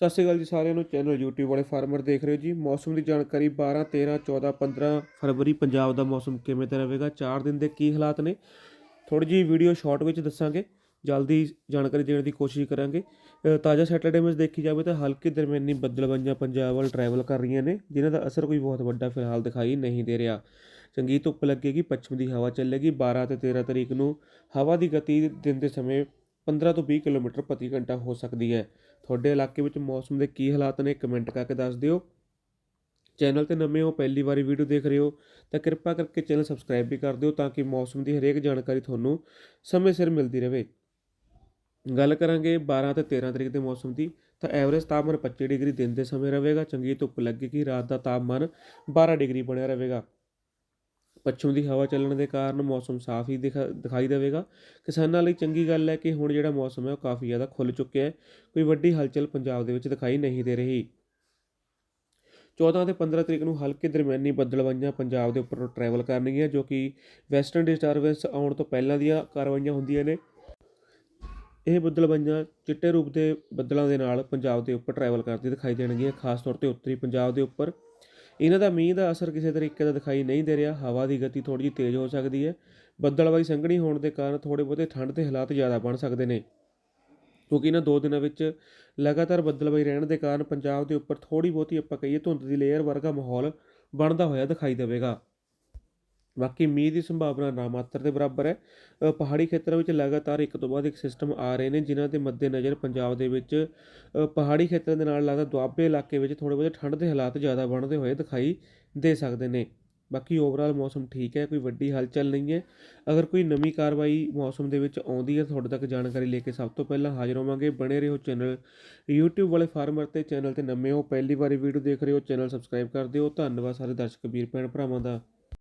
ਸਤਿ ਸ਼੍ਰੀ ਅਕਾਲ ਜੀ ਸਾਰਿਆਂ ਨੂੰ। ਚੈਨਲ YouTube ਵਾਲੇ ਫਾਰਮਰ ਦੇਖ ਰਹੇ ਹੋ ਜੀ। ਮੌਸਮ ਦੀ ਜਾਣਕਾਰੀ 12 13 14 15 ਫਰਵਰੀ, ਪੰਜਾਬ ਦਾ ਮੌਸਮ ਕਿਵੇਂ ਦਾ ਰਹੇਗਾ? 4 ਦਿਨ ਦੇ ਕੀ ਹਾਲਾਤ ਨੇ? ਥੋੜੀ ਜਿਹੀ ਵੀਡੀਓ ਸ਼ਾਰਟ ਵਿੱਚ ਦੱਸਾਂਗੇ। ਜਲਦੀ ਜਾਣਕਾਰੀ ਦੇਣ ਦੀ ਕੋਸ਼ਿਸ਼ ਕਰਾਂਗੇ। ਤਾਜ਼ਾ ਸੈਟਰਡੇ ਵਿੱਚ ਦੇਖੀ ਜਾਵੇ ਤਾਂ ਹਲਕੀ ਦਰਮਿਆਨੀ ਬੱਦਲਬਾਈਆਂ ਪੰਜਾਬ ਵੱਲ ਟਰੈਵਲ ਕਰ ਰਹੀਆਂ ਨੇ, ਜਿਨ੍ਹਾਂ ਦਾ ਅਸਰ ਕੋਈ ਬਹੁਤ ਵੱਡਾ ਫਿਲਹਾਲ ਦਿਖਾਈ ਨਹੀਂ ਦੇ ਰਿਹਾ। ਚੰਗੀ ਧੁੱਪ ਲੱਗੇਗੀ, ਪੱਛਮ ਦੀ ਹਵਾ ਚੱਲੇਗੀ। 12 ਤੇ 13 ਤਰੀਕ ਨੂੰ ਹਵਾ ਦੀ ਗਤੀ ਦਿਨ ਦੇ ਸਮੇਂ 15 ਤੋਂ 20 ਕਿਲੋਮੀਟਰ ਪ੍ਰਤੀ ਘੰਟਾ ਹੋ ਸਕਦੀ ਹੈ। ਤੁਹਾਡੇ ਇਲਾਕੇ ਵਿੱਚ ਮੌਸਮ ਦੇ ਕੀ ਹਾਲਾਤ ਨੇ ਕਮੈਂਟ ਕਰਕੇ ਦੱਸ ਦਿਓ। ਚੈਨਲ ਤੇ ਨਵੇਂ ਹੋ, ਪਹਿਲੀ ਵਾਰੀ ਵੀਡੀਓ ਦੇਖ ਰਹੇ ਹੋ, ਤਾਂ ਕਿਰਪਾ ਕਰਕੇ ਚੈਨਲ ਸਬਸਕ੍ਰਾਈਬ ਵੀ ਕਰ ਦਿਓ ਤਾਂ ਕਿ ਮੌਸਮ ਦੀ ਹਰੇਕ ਜਾਣਕਾਰੀ ਤੁਹਾਨੂੰ ਸਮੇਂ ਸਿਰ ਮਿਲਦੀ ਰਹੇ। ਗੱਲ ਕਰਾਂਗੇ 12 ਤੇ 13 ਤਰੀਕ ਦੇ ਮੌਸਮ ਦੀ, ਤਾਂ ਐਵਰੇਜ ਤਾਪਮਾਨ 25 ਡਿਗਰੀ ਦਿਨ ਦੇ ਸਮੇਂ ਰਹੇਗਾ। ਚੰਗੀ ਧੁੱਪ ਲੱਗੇਗੀ, ਰਾਤ ਦਾ ਤਾਪਮਾਨ 12 ਡਿਗਰੀ ਬਣਿਆ ਰਹੇਗਾ। ਪੱਛਮ ਦੀ ਹਵਾ ਚੱਲਣ ਦੇ ਕਾਰਨ ਮੌਸਮ ਸਾਫ਼ ਹੀ ਦਿਖਾ- ਦਿਖਾਈ ਦੇਵੇਗਾ। ਕਿਸਾਨਾਂ ਲਈ ਚੰਗੀ ਗੱਲ ਹੈ ਕਿ ਹੁਣ ਜਿਹੜਾ ਮੌਸਮ ਹੈ ਉਹ ਕਾਫੀ ਜ਼ਿਆਦਾ ਖੁੱਲ ਚੁੱਕਿਆ ਹੈ। ਕੋਈ ਵੱਡੀ ਹਲਚਲ ਪੰਜਾਬ ਦੇ ਵਿੱਚ ਦਿਖਾਈ ਨਹੀਂ ਦੇ ਰਹੀ। 14 ਤੇ 15 ਤਰੀਕ ਨੂੰ ਹਲਕੇ ਦਰਮਿਆਨੀ ਬੱਦਲਵਾਈਆਂ ਪੰਜਾਬ ਦੇ ਉੱਪਰ ਟਰੈਵਲ ਕਰਨਗੀਆਂ, ਜੋ ਕਿ ਵੈਸਟਰਨ ਡਿਸਟਰਬੈਂਸ ਆਉਣ ਤੋਂ ਪਹਿਲਾਂ ਦੀਆਂ ਕਾਰਵਾਈਆਂ ਹੁੰਦੀਆਂ ਨੇ। ਇਹ ਬੱਦਲਬਾਈਆਂ ਚਿੱਟੇ ਰੂਪ ਦੇ ਬੱਦਲਾਂ ਦੇ ਨਾਲ ਪੰਜਾਬ ਦੇ ਉੱਪਰ ਟਰੈਵਲ ਕਰਦੀ ਦਿਖਾਈ ਦੇਣਗੀਆਂ, ਖਾਸ ਤੌਰ ਤੇ ਉੱਤਰੀ ਪੰਜਾਬ ਦੇ ਉੱਪਰ। ਇਹਨਾਂ ਦਾ ਮੀਂਹ ਦਾ ਅਸਰ ਕਿਸੇ ਤਰੀਕੇ ਦਾ ਦਿਖਾਈ ਨਹੀਂ ਦੇ ਰਿਹਾ। ਹਵਾ ਦੀ ਗਤੀ ਥੋੜੀ ਜਿਹੀ ਤੇਜ਼ ਹੋ ਸਕਦੀ ਹੈ। ਬੱਦਲਬਾਈ ਸੰਘਣੀ ਹੋਣ ਦੇ ਕਾਰਨ ਥੋੜੇ ਬਹੁਤੇ ਠੰਡ ਦੇ ਹਾਲਾਤ ਜ਼ਿਆਦਾ ਬਣ ਸਕਦੇ ਨੇ। ਕਿਉਂਕਿ ਇਹਨਾਂ ਦੋ ਦਿਨਾਂ ਵਿੱਚ ਲਗਾਤਾਰ ਬੱਦਲਬਾਈ ਰਹਿਣ ਦੇ ਕਾਰਨ ਪੰਜਾਬ ਦੇ ਉੱਪਰ ਥੋੜੀ ਬਹੁਤੀ ਆਪਾਂ ਕਹੀਏ ਧੁੰਦ ਦੀ ਲੇਅਰ ਵਰਗਾ ਮਾਹੌਲ ਬਣਦਾ ਹੋਇਆ ਦਿਖਾਈ ਦੇਵੇਗਾ। ਬਾਕੀ ਮੀਂਹ ਦੀ ਸੰਭਾਵਨਾ ਨਾ ਮਾਤਰ ਦੇ ਬਰਾਬਰ ਹੈ। ਪਹਾੜੀ ਖੇਤਰਾਂ ਵਿੱਚ ਲਗਾਤਾਰ ਇੱਕ ਤੋਂ ਬਾਅਦ ਇੱਕ ਸਿਸਟਮ ਆ ਰਹੇ ਨੇ, ਜਿਨ੍ਹਾਂ ਦੇ ਮੱਦੇਨਜ਼ਰ ਪੰਜਾਬ ਦੇ ਵਿੱਚ ਪਹਾੜੀ ਖੇਤਰਾਂ ਦੇ ਨਾਲ ਲੱਗਦਾ ਦੁਆਬੇ ਇਲਾਕੇ ਵਿੱਚ ਥੋੜੇ ਬਹੁਤੇ ਠੰਡ ਦੇ ਹਾਲਾਤ ਜ਼ਿਆਦਾ ਬਣਦੇ ਹੋਏ ਦਿਖਾਈ ਦੇ ਸਕਦੇ ਨੇ। ਬਾਕੀ ਓਵਰਆਲ ਮੌਸਮ ਠੀਕ ਹੈ, ਕੋਈ ਵੱਡੀ ਹਲਚਲ ਨਹੀਂ ਹੈ। ਅਗਰ ਕੋਈ ਨਵੀਂ ਕਾਰਵਾਈ ਮੌਸਮ ਦੇ ਵਿੱਚ ਆਉਂਦੀ ਹੈ, ਤੁਹਾਡੇ ਤੱਕ ਜਾਣਕਾਰੀ ਲੈ ਕੇ ਸਭ ਤੋਂ ਪਹਿਲਾਂ ਹਾਜ਼ਰ ਹੋਵਾਂਗੇ। ਬਣੇ ਰਹੋ ਚੈਨਲ YouTube ਵਾਲੇ ਫਾਰਮਰ ਤੇ ਚੈਨਲ ਤੇ ਨਵੇਂ ਹੋ, ਪਹਿਲੀ ਵਾਰੀ ਵੀਡੀਓ ਦੇਖ ਰਹੇ ਹੋ, ਚੈਨਲ ਸਬਸਕ੍ਰਾਈਬ ਕਰ ਦਿਓ। ਧੰਨਵਾਦ ਸਾਰੇ ਦਰਸ਼ਕ, ਵੀਰ ਭੈਣ ਭਰਾਵਾਂ ਦਾ।